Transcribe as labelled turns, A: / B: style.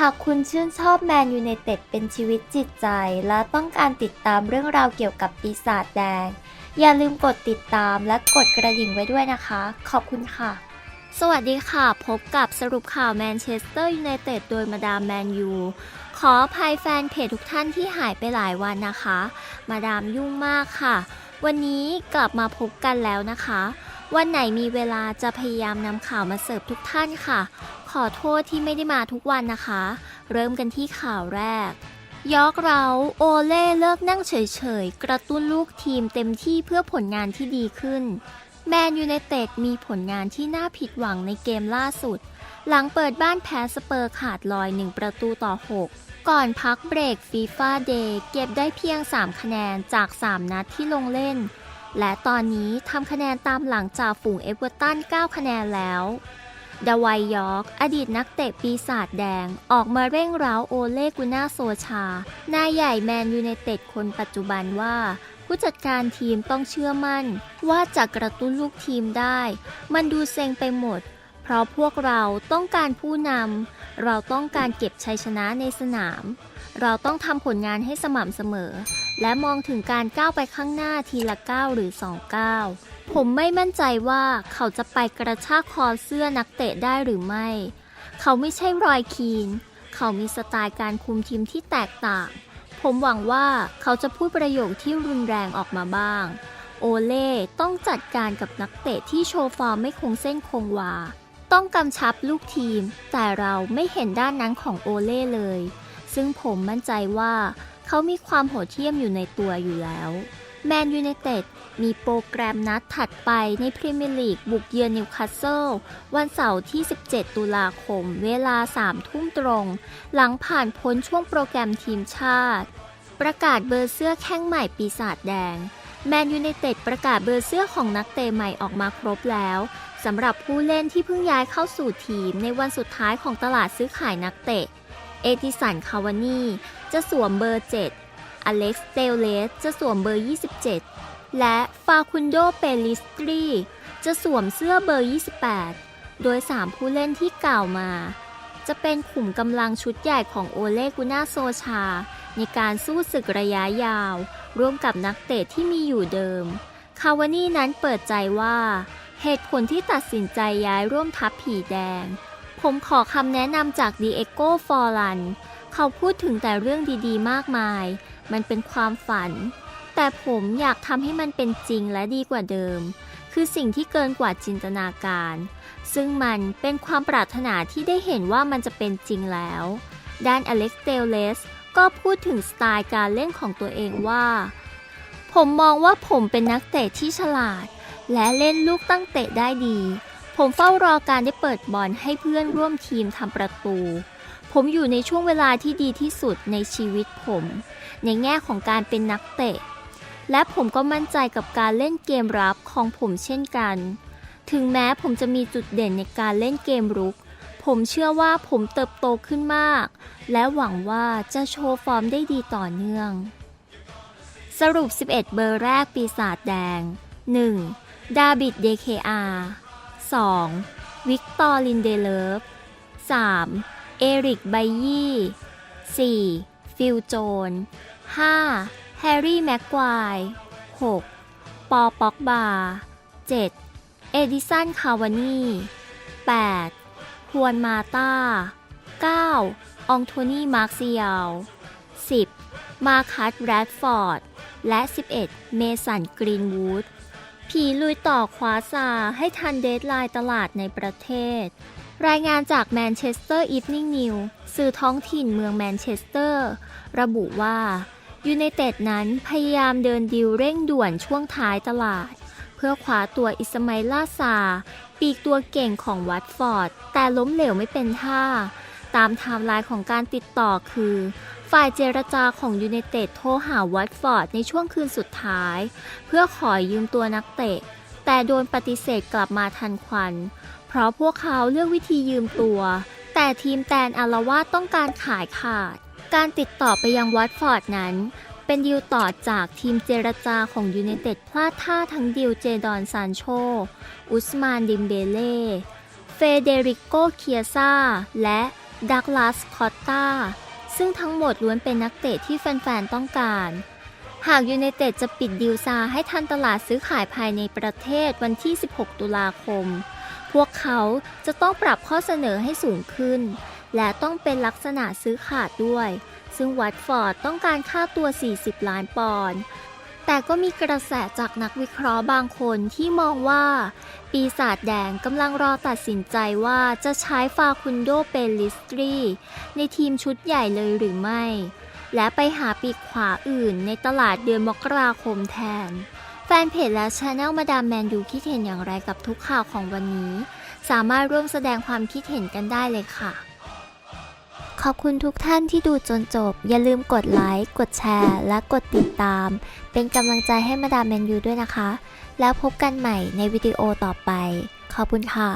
A: หากคุณชื่นชอบแมนยูไนเต็ดเป็นชีวิตจิตใจ และต้องการติดตามเรื่องราวเกี่ยวกับปีศาจแดง อย่าลืมกดติดตามและกดกระดิ่งไว้ด้วยนะคะ ขอบคุณค่ะ สวัสดีค่ะ พบกับสรุปข่าวแมนเชสเตอร์ยูไนเต็ดโดยมาดามแมนยูขออภัยแฟนเพจทุกท่านที่หายไปหลายวันนะคะ มาดามยุ่งมากค่ะ วันนี้กลับมาพบกันแล้วนะคะ วันไหนมีเวลาจะพยายามนำข่าวมาเสิร์ฟทุกท่านค่ะ ขอโทษที่ไม่ได้มาทุกวันนะคะ เริ่มกันที่ข่าวแรก ยอกเราโอเล่เลิกนั่งเฉยๆ กระตุ้นลูกทีมเต็มที่เพื่อผลงานที่ดีขึ้น แมนยูไนเต็ดมีผลงานที่น่าผิดหวังในเกมล่าสุด หลังเปิดบ้านแพ้สเปอร์ขาดลอย 1 ประตูต่อ 6ก่อนพักเบรกฟีฟ่าเดย์เก็บได้เพียง 3 คะแนนจาก 3 นัดที่ลงเล่น และตอนนี้ทำคะแนนตามหลังจากฝูงเอเวอร์ตัน 9 คะแนนแล้วดาวายยอร์กอดีตนักเตะปีศาจแดง ออกมาเร่งร้าวโอเลกุน่าโซชา นายใหญ่แมนยูไนเต็ดคนปัจจุบันว่า ผู้จัดการทีมต้องเชื่อมั่น ว่าจะกระตุ้นลูกทีมได้ มันดูเซ็งไปหมด เพราะพวกเราต้องการผู้นำ เราต้องการเก็บชัยชนะในสนาม เราต้องทำผลงานให้สม่ำเสมอ และมองถึงการก้าวไปข้างหน้าทีละก้าวหรือสองก้าวผมไม่มั่นใจว่าเขาจะไปกระชากคอเสื้อนักเตะได้หรือไม่ เขาไม่ใช่รอยคีน เขามีสไตล์การคุมทีมที่แตกต่าง ผมหวังว่าเขาจะพูดประโยคที่รุนแรงออกมาบ้าง โอเล่ต้องจัดการกับนักเตะที่โชว์ฟอร์มไม่คงเส้นคงวา ต้องกำชับลูกทีม แต่เราไม่เห็นด้านนั้นของโอเล่เลย ซึ่งผมมั่นใจว่า เขามีความโหดเหี้ยมอยู่ในตัวอยู่แล้วแมนยูไนเต็ดมีโปรแกรมนัดถัดไปในพรีเมียร์ลีกบุกเยือนนิวคาสเซิลวันเสาร์ที่ 17 ตุลาคม เวลา 3 ทุ่มตรง หลังผ่านพ้นช่วงโปรแกรมทีมชาติ ประกาศเบอร์เสื้อแข้งใหม่ปีศาจแดง แมนยูไนเต็ดประกาศเบอร์เสื้อของนักเตะใหม่ออกมาครบแล้ว สำหรับผู้เล่นที่เพิ่งย้ายเข้าสู่ทีมในวันสุดท้ายของตลาดซื้อขายนักเตะ เอติสัน คาวานี จะสวมเบอร์ 7 อเล็กซ์เตลเลสจะสวมเบอร์ 27 และฟาคุนโด เปลิสตรี จะสวมเสื้อเบอร์ 28 โดย 3 ผู้เล่นที่กล่าวมา จะเป็นขุมกำลังชุดใหญ่ของโอเลกุน่าโซชา ในการสู้ศึกระยะยาว ร่วมกับนักเตะที่มีอยู่เดิม คาวานี่นั้นเปิดใจว่า เหตุผลที่ตัดสินใจย้ายร่วมทัพผีแดง ผมขอคำแนะนำจากดีเอโก้ฟอร์ลัน เขาพูดถึงแต่เรื่องดีๆ มากมาย มันเป็นความฝัน แต่ผมอยากทำให้มันเป็นจริงและดีกว่าเดิม คือสิ่งที่เกินกว่าจินตนาการ ซึ่งมันเป็นความปรารถนาที่ได้เห็นว่ามันจะเป็นจริงแล้ว ด้านอเล็กซ์เตลเลสก็พูดถึงสไตล์การเล่นของตัวเองว่า ผมมองว่าผมเป็นนักเตะที่ฉลาด และเล่นลูกตั้งเตะได้ดี ผมเฝ้ารอการได้เปิดบอลให้เพื่อนร่วมทีมทำประตู ผมอยู่ในช่วงเวลาที่ดีที่สุดในชีวิตผม ในแง่ของการเป็นนักเตะ และผมก็มั่นใจกับการเล่นเกมรับของผมเช่นกัน ถึงแม้ผมจะมีจุดเด่นในการเล่นเกมรุก ผมเชื่อว่าผมเติบโตขึ้นมาก และหวังว่าจะโชว์ฟอร์มได้ดีต่อเนื่อง สรุป 11 เบอร์แรกปีศาจแดง 1. ดาบิด DKR 2. วิกตอร์ลินเดเลฟ 3. เอริกไบยี่ 4. ฟิลโจน 5. แฮร์รี่แม็กควาย 6. ปอป็อกบา 7. เอดิสันคาวานี 8. ฮวนมาตา 9. องโทนีมาร์คซิยล 10. มาคัสแรดฟอร์ด และ 11 เมสันกรีนวูด ผีลุยต่อคว้าซาให้ทันเดทไลน์ตลาดในประเทศ รายงานจากแมนเชสเตอร์อีฟนิ่งนิวสื่อท้องถิ่นเมืองแมนเชสเตอร์ ระบุว่ายูไนเต็ดนั้นพยายามเดินดิวเร่งด่วนช่วงท้ายตลาด เพื่อคว้าตัวอิสมาอิลลาซา ปีกตัวเก่งของวัตฟอร์ด แต่ล้มเหลวไม่เป็นท่า ตามไทม์ไลน์ของการติดต่อคือ ฝ่ายเจรจาของยูไนเต็ดโทรหาวัตฟอร์ดในช่วงคืนสุดท้าย เพื่อขอยืมตัวนักเตะ แต่โดนปฏิเสธกลับมาทันควัน เพราะพวกเขาเลือกวิธียืมตัว แต่ทีมแตนอารวาต้องการขายขาด การติดต่อไปยังวัตฟอร์ดนั้นเป็นดีลต่อจากทีมเจรจาของยูไนเต็ดพลาดท่าทั้งดีลเจดอนซานโช อุสมานดิมเบเล่ เฟเดริโกเคียซาและ ดักลาสคอตตาซึ่งทั้งหมดล้วนเป็นนักเตะที่แฟน ๆ ต้องการ หากยูไนเต็ดจะปิดดิวซาให้ทันตลาดซื้อขายภายในประเทศวันที่ 16 ตุลาคม พวกเขาจะต้องปรับข้อเสนอให้สูงขึ้น และต้องเป็นลักษณะซื้อขาดด้วย ซึ่งวัตฟอร์ดต้องการค่าตัว 40 ล้านปอนด์ แต่ก็มีกระแสจากนักวิเคราะห์บางคนที่มองว่า ปีศาจแดงกำลังรอตัดสินใจว่าจะใช้ฟาคุนโดเปลิสตรี ในทีมชุดใหญ่เลยหรือไม่ และไปหาปีกขวาอื่นในตลาดเดือนมกราคมแทน แฟนเพจและช anel มาดามแมนยูคิดเห็นอย่างไรกับทุกข่าวของวันนี้ สามารถร่วมแสดงความคิดเห็นกันได้เลยค่ะ ขอบคุณทุกท่านที่ดูจนจบ อย่าลืมกดไลค์ กดแชร์ และกดติดตาม เป็นกำลังใจให้มาดามแมนยูด้วยนะคะ แล้วพบกันใหม่ในวิดีโอต่อไป ขอบคุณค่ะ